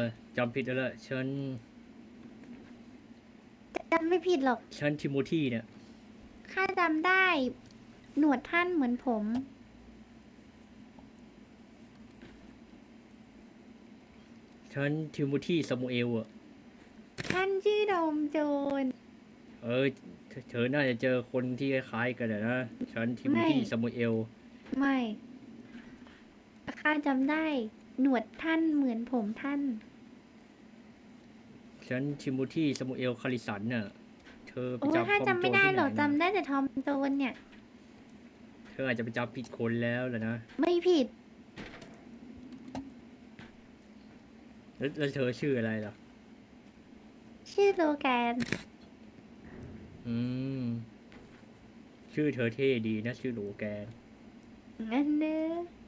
อจำผิดแล้วล่ะฉันจำไม่ผิดหรอกฉันทิโมธีเนี่ยข้าจำได้ หนวดท่านเหมือนผมฉันทิโมธีสมูเอลอะท่านชื่อโดมโจรเออเธอเธอน่าจะเจอคนที่คล้ายๆกันอะนะฉันทิโมธีไม่สมูเอล ไม่ ข้าจำได้ หนวดท่านเหมือนผมท่าน ฉันทิโมธีสมูเอลคาริสันน่ะเธอไปโอ้ยจับข้าทอมจำโจไม่รได้ที่หรอกไหนจำมาได้แต่ทอมโจรเนี่ย เธออาจจะไปจับผิดคนแล้วล่ะนะไม่ผิดแล้วแล้วเธอชื่ออะไรล่ะ ชื่อโลแกน อืม ชื่อเธอเท่ดีนะ ชื่อโหลแกนงั้นเด้อ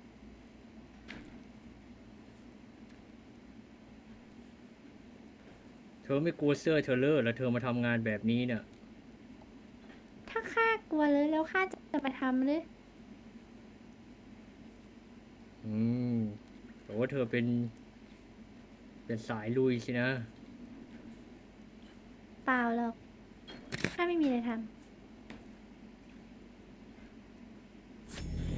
เธอไม่กลัวเสื้อเธอเลอะแล้วเธอมาทำงานแบบนี้เนี่ย ถ้าข้ากลัวเลยแล้วข้าจะมาทำหรืออืมแต่ว่าเธอเป็น เป็นสายลุยสินะ เปล่าหรอกข้าไม่มีอะไรท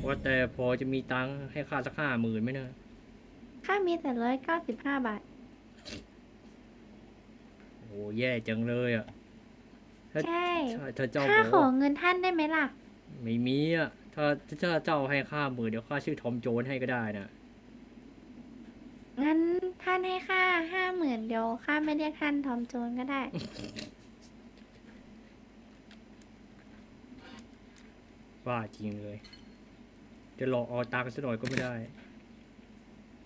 ว่าแต่พอจะมีตังค์ให้ค่าสักห้าหมื่นไหมนะำข้ามีแต่ร้อยเก้าสิบห้าบาทโอ้ แย่จังเลยอะถ้าใช่ถ้าถ้าเจ้าข้าบอกขอว่าเงินท่านได้ไหมล่ะ ไม่มีอะถ้าถ้าเจ้าให้ค่าหมื่นเดี๋ยวข้าชื่อทอมโจนให้ก็ได้นะงั้นท่านให้ค่าห้าหมื่นเดี๋ยวข้าไม่เรียกท่านทอมโจรก็ได้ ว่าจริงเลย จะหลอกเอาตังค์ซะหน่อยก็ไม่ได้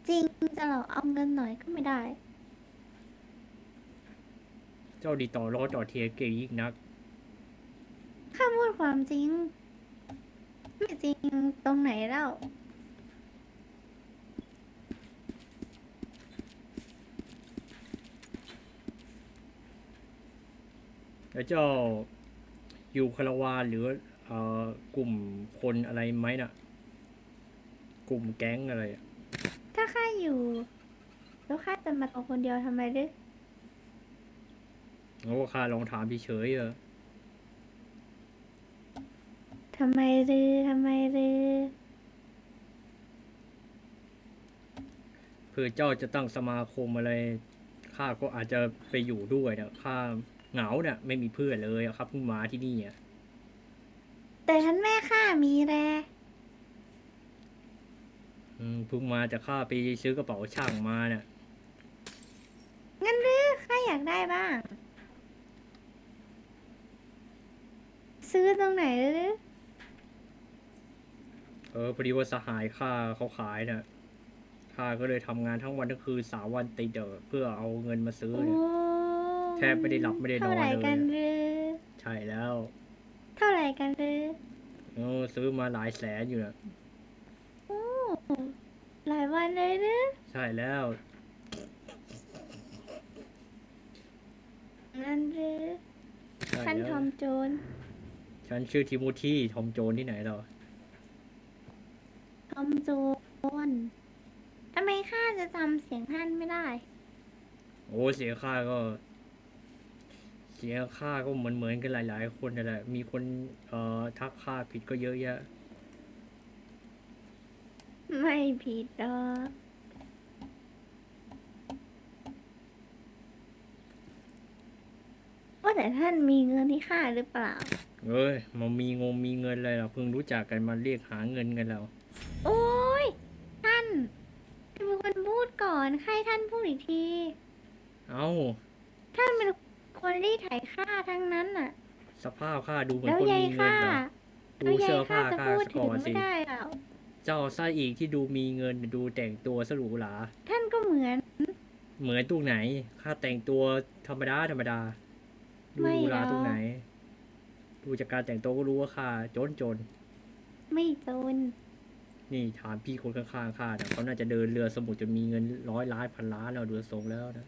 จริงจะหลอกเอาเงินหน่อยก็ไม่ได้ เจ้าดีต่อรอต่อเทียเก่งยิ่งนัก ข้าพูดความจริง ไม่จริงตรงไหนเล่าแล้วเจ้าอยู่คาราวานหรือเอ่อกลุ่มคนอะไรไหมน่ะ กลุ่มแก๊งอะไรอะถ้าข้าอยู่ แล้วข้าจะมาตัวคนเดียวทำไมหรือ โอ้ข้าลองถามเฉยๆเออทำไมหรือทำไมหรือเพื่อเจ้าจะตั้งสมาคมอะไรข้าก็อาจจะไปอยู่ด้วยนะข้าเหงาเนี่ยไม่มีเพื่อนเลยอะครับเพิ่งมาที่นี่อะแต่ท่านแม่ข้ามีแรอืมเพิ่งมาจากข้าไปซื้อกระเป๋าช่างมาเนี่ยงั้นหรือข้าอยากได้บ้าง ซื้อตรงไหนหรือเออพอดีว่าสหายข้าเขาขายน่ะข้าก็เลยทำงานทั้งวันทั้งคืนสามวันติดเดอเพื่อเอาเงินมาซื้อโอ้เนี่ย แทบไม่ได้หลับไม่ได้นอนเท่าไหร่เลยกันหรือใช่แล้วเท่าไหร่กันหรือเออซื้อมาหลายแสนอยู่นะโอ้หลายวันเลยหรือใช่แล้วงั้นหรือใช่ท่านแล้วทอมโจร ฉันชื่อทิโมธีทอมโจนที่ไหนหรอทอมโจรทำไมข้าจะจำเสียงท่านไม่ได้ โอ้เสียค่าก็ เสียค่าก็เหมือนเหมือนๆกันหลาย ๆ คนนั่นแหละ มีคนเอ่อทักค่าผิดก็เยอะแยะ ไม่ผิดหรอกว่า แต่ท่านมีเงินที่ข้าหรือเปล่า เอ้ยมันมีงงมีเงินอะไรหรอเพิ่งรู้จักกันมาเรียกหาเงินกันแล้วโอ้ยท่านเป็นคนพูดก่อนใครท่านพูดอีกที เอ้าท่านเป็นคนรีดไถค่าทั้งนั้นน่ะ สภาพข้าดูเหมือนแล้วคนยายมีเงินค่าเหรอแล้ดูวยาเสื้ยอค่าผ้าจะข้าพูดสถึก่งอนไม่สิได้เปล่าเจ้าซะอีกที่ดูมีเงินดูแต่งตัวสรุหราท่านก็เหมือนเหมือนตรงไหนข้าแต่งตัวธรรมดาธรรมดา ดูไม่หรูหราหรอกตรงไหน ดูจากการแต่งตัวก็รู้ว่าข้าจนจนไม่จนนี่ถามพี่คนข้างๆข้าเนี่ยเขาน่าจะเดินเรือสมุทรจนมีเงินร้อยล้านพันล้านเราดูทรงแล้วนะ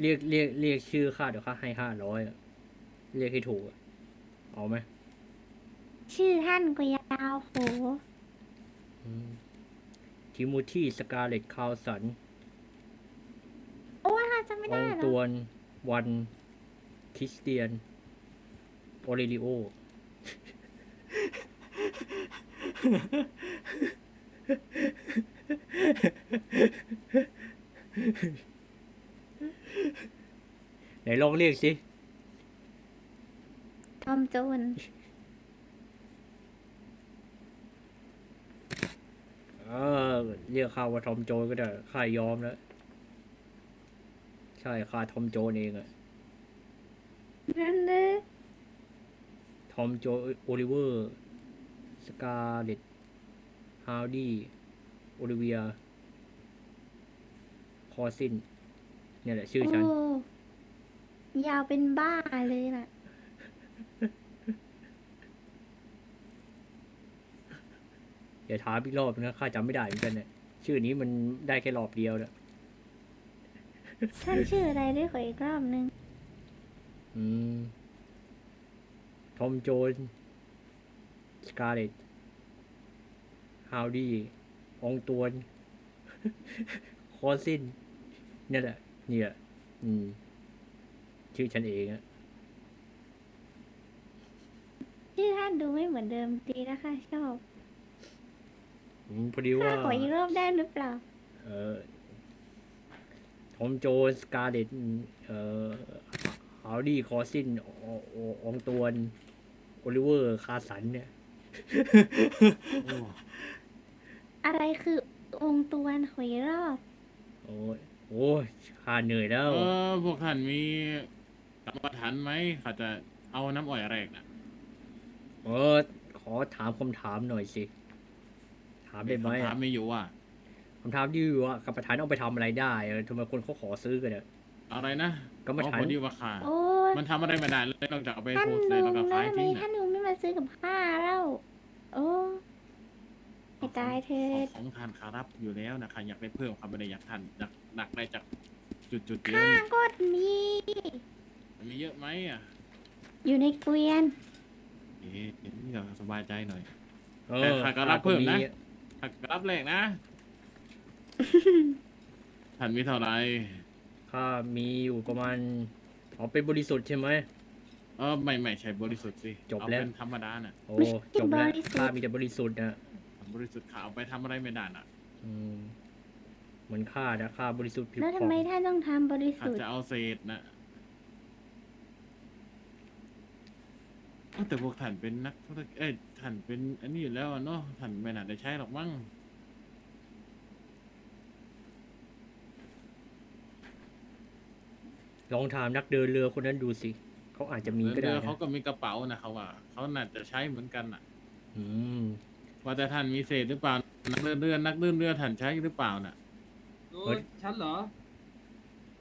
เรียกเรียกเรียกชื่อข้าเดี๋ยวข้าให้ห้าร้อยเรียกให้ถูกอะเอาไหมชื่อท่านก็ยาวโหทิโมธีสกาเลตคาวสันโอ้ยค่ะจะไม่อได้องเหรตอวนวันคริสเตียนโอเรลิโอ ไหนลองเรียกสิทอมโจนเออเรียกข้าว่าทอมโจนก็ได้ข้ายอมแล้ว ใช่ข้าทอมโจนเองอะนั่นเลยทอมโจโอลิเวอร์ สกาเลตฮาวดี้ โอลิเวีย คอซิน เนี่ยแหละชื่อฉันโอ้ยาวเป็นบ้าเลยน่ะเดี๋ยวถามอีกรอบนะข้าจำไม่ได้เหมือนกันเนี่ยชื่อนี้มันได้แค่รอบเดียวนะท่านชื่ออะไรด้วยขออีกรอบนึง อืม ทอมโจนสกาเลตฮาวดี้องตวน คอซินเนี่ยแหละ เนี่ย อืม ชื่อฉันเองอะชื่อท่านดูไม่เหมือนเดิมดีนะคะชอบอืมพอดีว่า ข้าขออีกรอบได้หรือเปล่า เออทอมโจนสกาเลตเอ่อฮาวดี้คอซินองตวนโอลิเวอร์ คาสัน เนี่ยโอ้อะไรคือองค์ตวนขออีกรอบ โอ้ย โอ้ยข้าเหนื่อยแล้ว เออพวกท่านมีกรรมฐานไหมเขาจะเอาน้ำอ้อยแรกนะเออ ขอถามคำถามหน่อยสิ ถามได้ไหมคำถามมีอยู่ว่า คำถามที่ว่ากับประธานเอาไปทำอะไรได้อะทำไมคนเขาขอซื้อกันเนี่ย อะไรนะกรรมฐานอ๋อพอดีว่าขาโอ้ยมันทำอะไรไม่ได้เลยนอกจากเอาไปท่านโพสต์ลุเลยงแล้วก็แล้วขายทำไมทิ้งท่าน่ะนลุงไม่มาซื้อกับข้าเล่าโอ้ให้ตายเถิด ของทานขารับอยู่แล้วนะใครอยากได้เพิ่มความไม่ได้อยากทานอยาก หนักได้จากจุดจุดๆเดียวข้านี่ก็มีมันมีเยอะไหมอะอยู่ในเกวียน เอ๊ะเดี๋ยวนี่เราสบายใจหน่อย เอแต่อข้าก็รับเพิ่มนะข้าก็ถ้ารับแรกนะท่านมีเท่าไหร่ข้ามีอยู่ประมาณเอาเป็นบริสุทธิ์ใช่ไหม เออไม่ไม่ใช่บริสุทธิ์สิจบเอาแล้ว เป็นธรรมดาน่ะโอ้ไม่ใช่จบแล้วบริสุทธิ์ ข้ามีแต่บริสุทธิ์นะบริสุทธิ์ขาวไปทำอะไรไม่ได้น่ะ อืม เหมือนข้านะข้าบริสุทธิ์ผิวแล้วผ่ทำองไมท่านต้องทำบริอาจสุทธิ์จะเอาเศษนะเอ้าแต่พวกท่านเป็นนักธุรกิจเอ้ยท่านเป็นอันนี้อยู่แล้วอะเนาะท่านไม่น่าได้ใช้หรอกมั้งลองถามนักเดินเรือคนนั้นดูสิเขาอาจจะมีก็ได้เรือนะเขาก็มีกระเป๋านะเขาว่าเขาน่าจะใช้เหมือนกันน่ะ อืมว่าแต่ท่านมีเศษหรือเปล่านักเดินเรือนักเดินเรือท่านใช้หรือเปล่าน่ะ โอ้ยฉันเหรอ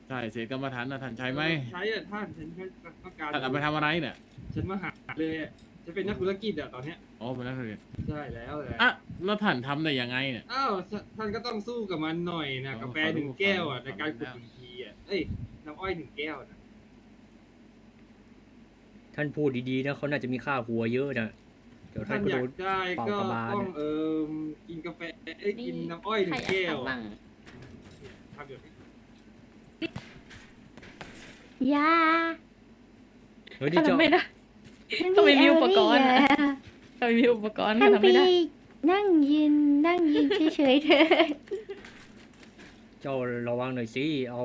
ใช่เศษกรรมฐานน่ะท่านใช้ไหมใช้อะท่านฉันแค่ต้องการท่านเอาไปทำอะไรเนี่ยฉันมาหาเลยอะจะเป็นนักธุรกิจอะตอนเนี้ยอ๋อเป็นนักธุรกิจใช่แล้วแหละอะแล้วท่านทำได้ยังไงเนี่ยอ้าวท่านท่านก็ต้องสู้กับมันหน่อยนะอ๋อกาแฟหนึ่งแก้วอะขอดูในการขุดขอดูหนึ่งทีอะเอ้ยน้ำอ้อยหนึ่งแก้วนะท่านพูดดีๆนะเขาน่าจะมีค่าหัวเยอะนะเดี๋ยวท่าท่านนก็อยาโดกนได้เป่าก็กระบาลต้องเอิมกินกาแฟเอ้ยกินน้ำอ้อยหนึ่งแก้ว ใครอยากทำบ้างทำแบบนี้ยาเฮ้ยนี่เจ้าทำไม่ได้นทำไมมีอุปกรณ์เาอะไว้อะ ทำไมมีอุปกรณ์ท่านทำไปไม่ได้นั่งยืนนั่งยืนเฉยๆเถอะเจ้าระวังหน่อยสิเอา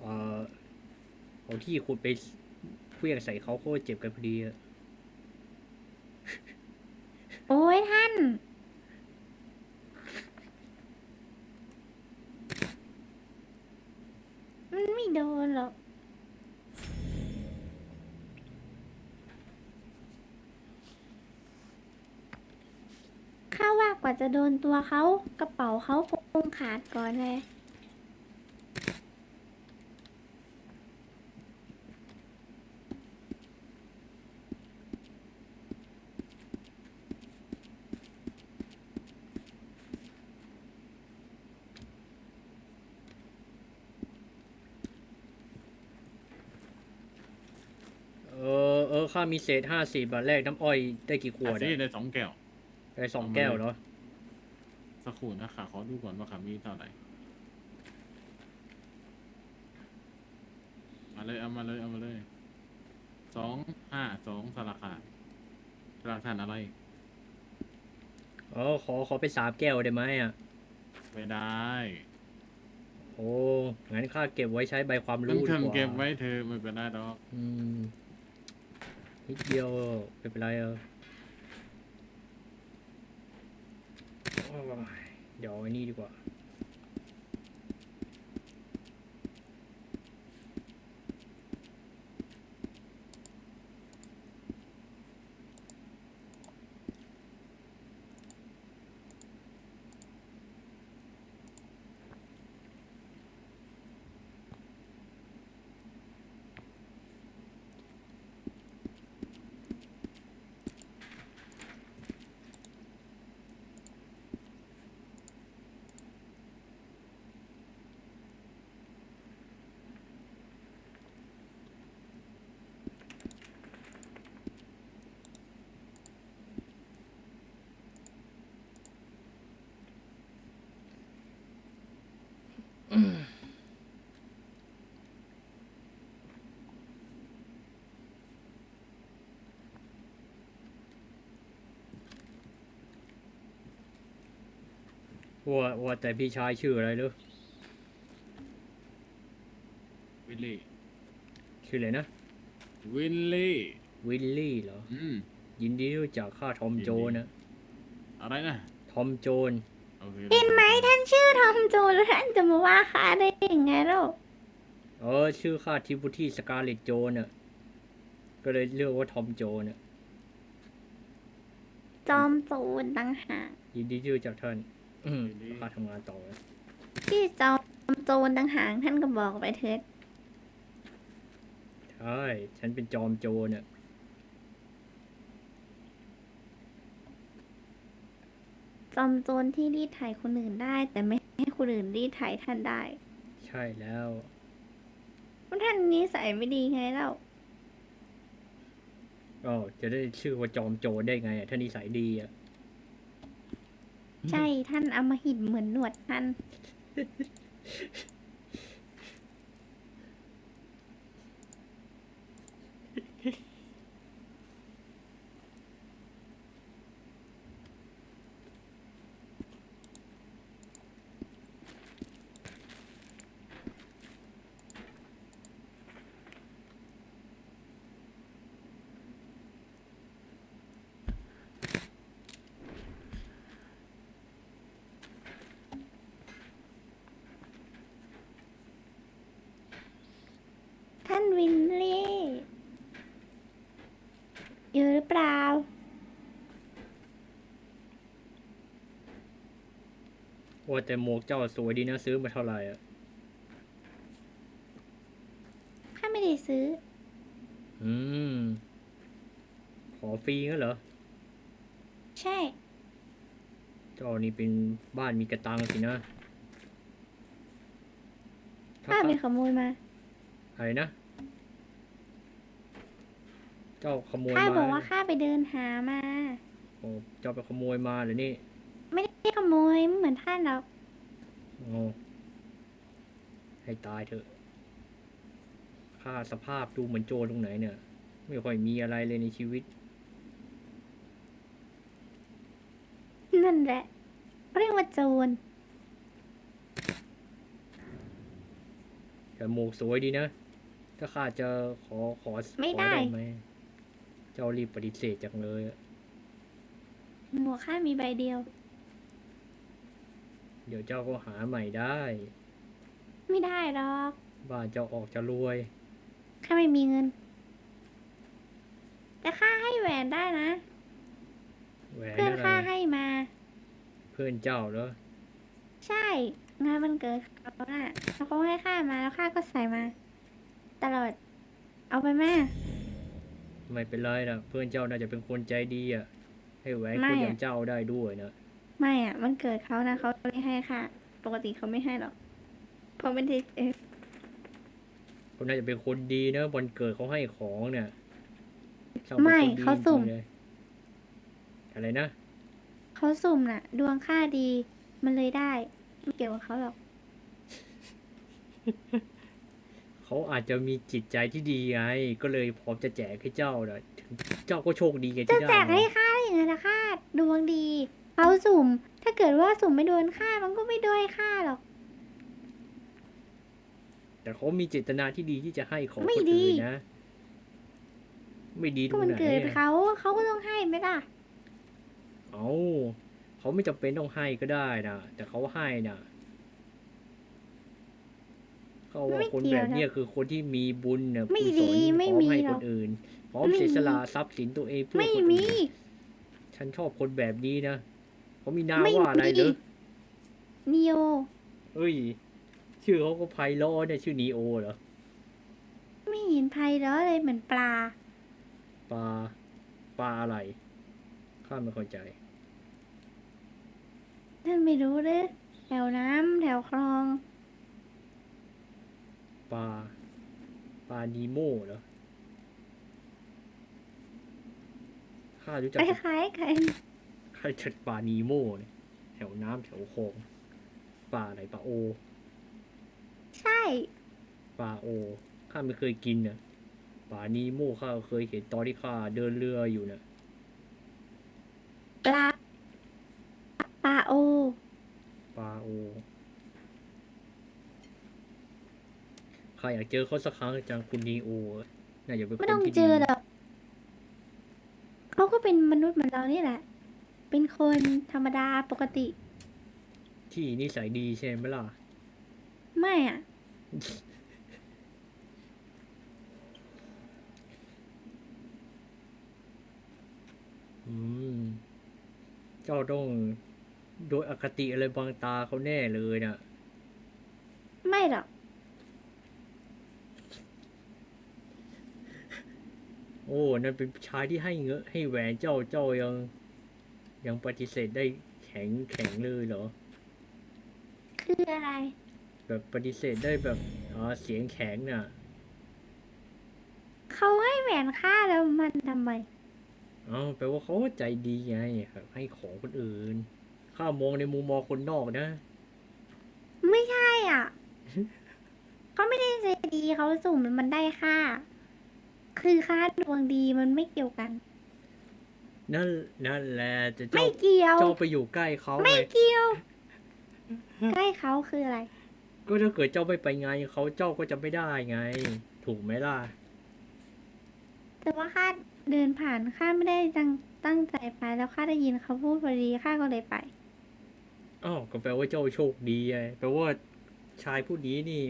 เอ่อเอาที่ขุดไปเคลื่องใส่เขาเขาเจ็บกันพอดีอะ เขาคงขาดก่อนเลยเออเออข้ามีเศษห้าสิบาทแรกน้ำอ้อยได้กี่ขวดอะ ได้สองแก้ว ได้สองแก้วเนาะ สักครู่นะขาขอดูก่อนว่าขามีเท่าไหร่มาเลยเอามาเลยเอามาเลยสองห้าสองสลักขาดสลักฐานอะไร อ๋อขอขอไปสามแก้วได้ไหมอะ ไม่ได้โอ้งั้นข้าเก็บไว้ใช้ใบความมันรู้ดีกเพิ่งว่าเก็บไว้เธอไม่เป็นไรดอกอืมนิดเดียวไม่เป็นไรเออโอ้ย เดี๋ยวไอ้นี่ดีกว่า ว่าว่าแต่พี่ชายชื่ออะไรหรือวิลลี่ ชื่ออะไรนะ วิลลี่ วิลลี่เหรอ อืม ยินดีที่รู้จักข้าทอมยินดีโจนนะ อะไรนะ ทอมโจน โอเคเห็นไหมท่านชื่อทอมโจนแล้วท่านจะมาว่าข้าได้ยังไงล่ะเออ ชื่อข้าทิบุที่สกาเลตโจนอะ ก็เลยเรียกว่าทอมโจนอะ จอมโจรต่างหากยินดีที่รู้จักท่าน อืมข้าทำงานต่อนะที่จอมโจรต่างหากท่านก็บอกไปเถิดใช่ฉันเป็นจอมโจรอะจอมโจรที่รีดไถคนอื่นได้ แต่ไม่ให้คนอื่นรีดไถท่านได้ใช่แล้วเพราะท่านนิสัยไม่ดีไงเล่าก็จะได้ชื่อว่าจอมโจรได้ไงอะถ้านิสัยดีอะ ใช่ท่านอำมหิตเหมือนหนวดท่าน ท่านวินเล่อยู่หรือเปล่า ว่าแต่หมวกเจ้าสวยดีนะซื้อมาเท่าไหร่อะข้าไม่ได้ซื้อ อืม ขอฟรีงั้นเหรอ ใช่ เจ้านี่เป็นบ้านมีกระตังสินะถ้าข้าไปข้าขโมยมาอะไรนะ เจ้าขโมยข้ามาบอกว่าข้าไปเดินหามาโอ้เจ้าไปขโมยมาเหรือนี่ ไม่ได้ขโมยไม่เหมือนท่านหรอกโอ้ให้ตายเถอะข้าสภาพดูเหมือนโจรตรงไหนเนี่ย ไม่ค่อยมีอะไรเลยในชีวิต นั่นแหละเรียกว่าโจรแต่หมวกสวยดีนะ ถ้าข้าจะขอขอไม่ขอได้ไหมเจ้ารีบปฏิเสธจังเลยอะหมวกข้ามีใบเดียว เดี๋ยวเจ้าก็หาใหม่ได้ ไม่ได้หรอกบ้านเจ้าออกจะรวย ข้าไม่มีเงิน แต่ข้าให้แหวนได้นะ แหวนเพื่อนอะไรข้าให้มา เพื่อนเจ้าเหรอ ใช่ งานวันเกิดเขาน่ะแล้วเขาให้ข้ามาแล้วข้าก็ใส่มา ตลอด เอาไปแม่ ไม่เป็นไรนะเพื่อนเจ้าน่าจะเป็นคนใจดีอะ ให้แหวนไม่คนอะอย่างเจ้าได้ด้วยนะ ไม่อะ มันเกิดเขานะเขาไม่ให้ค่ะ ปกติเขาไม่ให้หรอก เพราะเป็นที่เออเขาน่าจะเป็นคนดีนะวันเกิดเขาให้ของเนี่ยช่างเป็นไม่คนดีเขาสุ่ม จริงๆเลยอะไรนะ เขาสุ่มน่ะ ดวงค่าดี มันเลยได้ ไม่เกี่ยวกับเขาหรอก เขาอาจจะมีจิตใจที่ดีไง ก็เลยพร้อมจะแจกให้เจ้านะถึงเจ้าก็โชคดีไงจะที่ได้แจกให้มาค่าได้ยังไงล่ะค่าดวงดี เขาสุ่ม ถ้าเกิดว่าสุ่มไม่โดนค่ามันก็ไม่ด้วยค่าหรอก แต่เขามีเจตนาที่ดีที่จะให้ของไม่คนดี อื่นนะ ไม่ดีตรก็งมันไหนเกิดอะเขาเขาก็ต้องให้ไหมล่ะ เอาเขาไม่จำเป็นต้องให้ก็ได้นะแต่เขาให้นะเขาว่าไม่คนเกี่แบยวบนะเนี้ยคือคนที่มีบุญเนี่ยไม่กุศดีลไม่พร้อมมีให้หรคอกนอื่นพร้อมไม่เสียสละมี ทรัพย์สินตัวเองเพื่อไม่คนมี อื่นฉันชอบคนแบบนี้นะ เขามีนามไม่ว่าอะไรมีเด้อนิโอเฮ้ย ชื่อเขาก็ไพเราะเนี่ยชื่อนีโอเหรอไม่เห็นไพเราะเลยเหมือนปลา ปลาปลาอะไร ข้าไม่เข้าใจ ท่านไม่รู้เลยแถวน้ำแถวคลอง ปลาปลานีโมเหรอข้ารู้จักคแต่ล้ายๆกันใคร จัดปลานีโมเนี่ยแถวน้ำแถวคลองปลาอะไรปลาโอใช่ ปลาโอข้าไม่เคยกินเนี่ยปลานีโมข้าเคยเห็นตอนที่ข้าเดินเรืออยู่เนี่ยปลาปลาโอ ปลาโอข้าอยากเจอเขาสักครั้งจังคุณนีโอน่าจะเป็นคไม่นต้องที่เจดีอหรอกเขาก็เป็นมนุษย์เหมือนเรานี่แหละ เป็นคนธรรมดาปกติ ที่นิสัยดีใช่ไหมล่ะ ไม่อะอืม เจ้าต้องโดยอคติอะไรบางตาเขาแน่เลยนะไม่หรอกโอ้ นั่นเป็นชายที่ให้เงอะให้แหวนเจ้าเจ้ายัง ยังปฏิเสธได้แข็งแข็งเลยเหรอ คืออะไร แบบปฏิเสธได้แบบอ่าเสียงแข็งน่ะเขาให้แหวนค่าแล้วมันทำไมเอ้าแปลว่าเขาใจดีไงครับให้ของคนอื่น ข้ามองในมุมมองคนนอกนะ ไม่ใช่อะ เขาไม่ได้ใจดีเขาสุ่มมันได้ค่า คือค่าดวงดีมันไม่เกี่ยวกัน นั่นนั่นแหละจะไม่เจ้าเกี่ยว เจ้าไปอยู่ใกล้เขาไม่ไงเกี่ยว ใกล้เขาคืออะไร ก็ถ้าเกิดเจ้าไม่ไปไงเขาเจ้าก็จะไม่ได้ไง ถูกไหมล่ะ แต่ว่าข้าเดินผ่านข้าไม่ได้ตั้งตั้งใจไปแล้วข้าได้ยินเขาพูดพอดีข้าก็เลยไปอ้าวก็แปลว่าเจ้าโชคดีไงแปลว่าชายผู้นี้นี่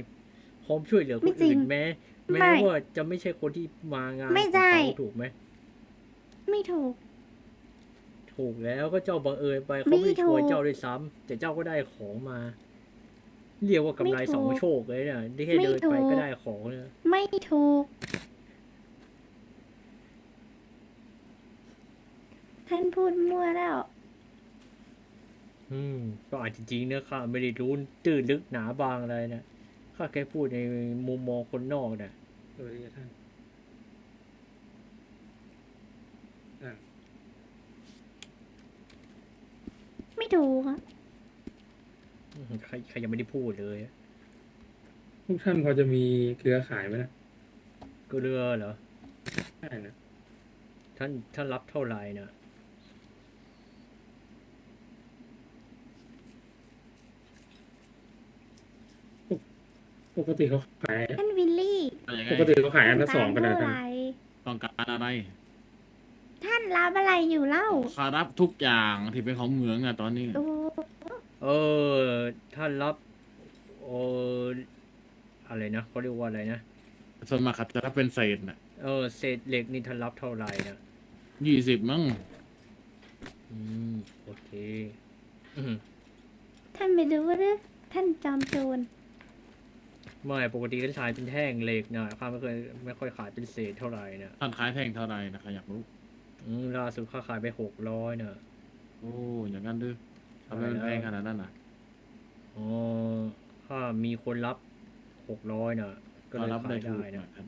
พร้อมช่วยเหลือคไม่นจริอื่งนแม้ไม่แม้ว่าจะไม่ใช่คนที่มางานไม่ของใช่เขาถูกไหมไม่ถูก ถูกแล้วก็เจ้าบังเอิญไปเขาไม่ไม่ได้ช่วยถูกเจ้าด้วยซ้ำแต่เจ้าก็ได้ของมา เรียกว่ากำไรไม่ถูกสองโชคเลยเนี่ยได้แค่ไม่เดินไปถูกก็ได้ของเนี่ยไม่ถูก ท่านพูดมั่วแล้ว อืม ก็อาจจะจริงนะข้าไม่ได้รู้ตื้นลึกหนาบางอะไรนะข้าแค่พูดในมุมมองคนนอกนะสวัสดีครับท่าน ไม่ถูกอะอืมใครใครยังไม่ได้พูดเลยพวกท่านพอจะมีเกลือขายไหมนะก็เรือเหรอ ใช่นะท่านท่านรับเท่าไหร่นะปกติเขาขาย ท่านวิลลี่ว่ายังไงปกติเขาขายอันละสองกันตานะมท่านเท่าไหร่ต้องการอะไร ท่านรับอะไรอยู่เล่าข้ารับทุกอย่างที่เป็นของเหมืองอะตอนนี้โอ้เออ ท่านรับเอออะไรนะเขาเรียกว่าอะไรนะ ส่วนมากเขาจะรับเป็นเศษน่ะเออ เศษเหล็กนี่ท่านรับเท่าไหร่นะยี่สิบมั้งอืม โอเค อืมท่านไม่รู้หรือท่านจอมโจรไม่ปกติท่านขายเป็นแท่งเหล็กนะข้าไม่เคยไม่ค่อยขายเป็นเศษเท่าไหร่นะ ท่านขายแท่งเท่าไหร่นะข้าอยากรู้ อืมล่าสุดข้าขายไปหกร้อยนะโอ้อย่างนั้นด้วยทำไมมันใช่แพแล้วงขนาดนั้นอะอ๋อข้ามีคนรับหกร้อยนะก็เลยรับขาได้ยถูได้กนะนะท่าน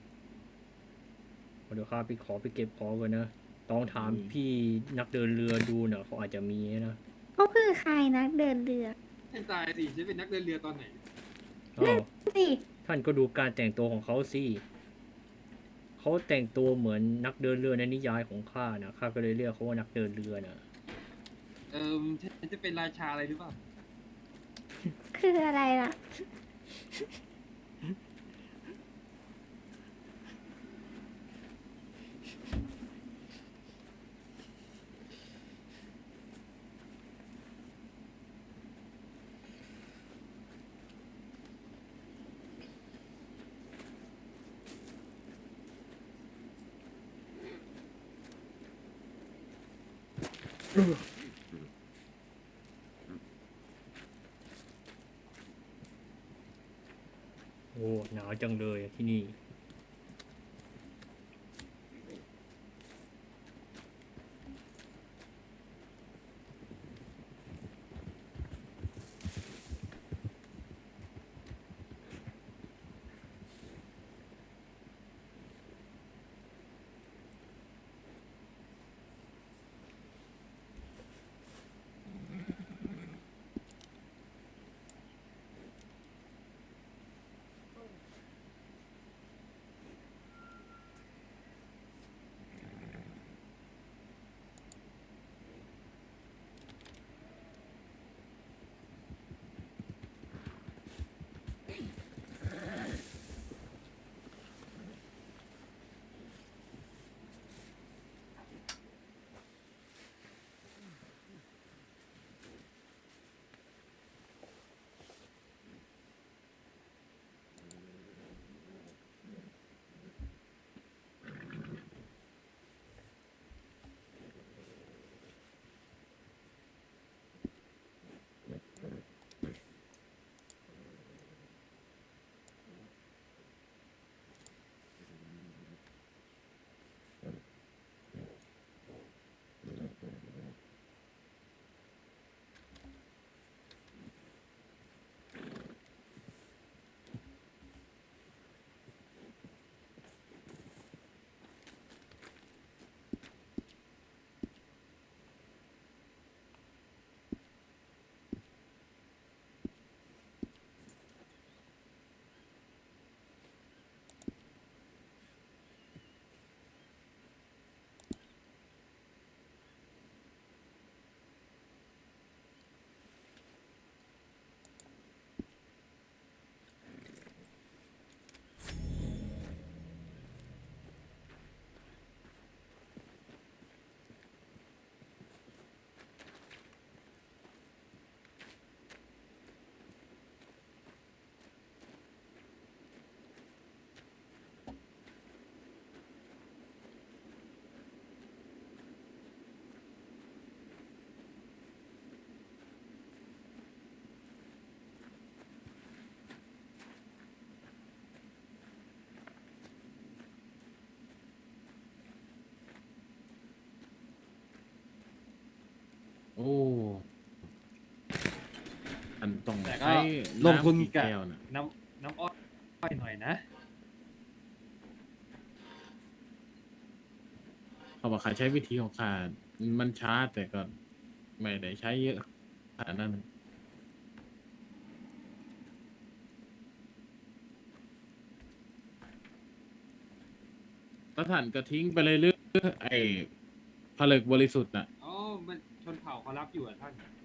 เดี๋ยวข้าไปขอไปเก็บของก่อนนะต้องถามพี่นักเดินเรือดูเนอะเขาอาจจะมีนะเขาคือใครนักเดินเรือให้ตายสิจะเป็นนักเดินเรือตอนไหน อ้าวสิท่านก็ดูการแต่งตัวของเขาสิ เขาแต่งตัวเหมือนนักเดินเรือในนิยายของข้านะข้าก็เลยเรียกเขาว่านักเดินเรือนะเออฉันจะเป็นราชาอะไรหรือเปล่า คืออะไรล่ะ โอ้หนาวจังเลยอะที่นี่ โอ้อันต้องแต่ก็ ใช้ลงทุนำกี่กับ แก้วนะน้ำน้ำอ้อยหน่อยนะ เขาบอกขาใช้วิธีของขามันช้าแต่ก็ไม่ได้ใช้เยอะขนาดนั้น แล้วท่านก็ทิ้งไปเลยเรื่อยๆไอ้ผลึกบริสุทธิ์น่ะ อ๋อมัน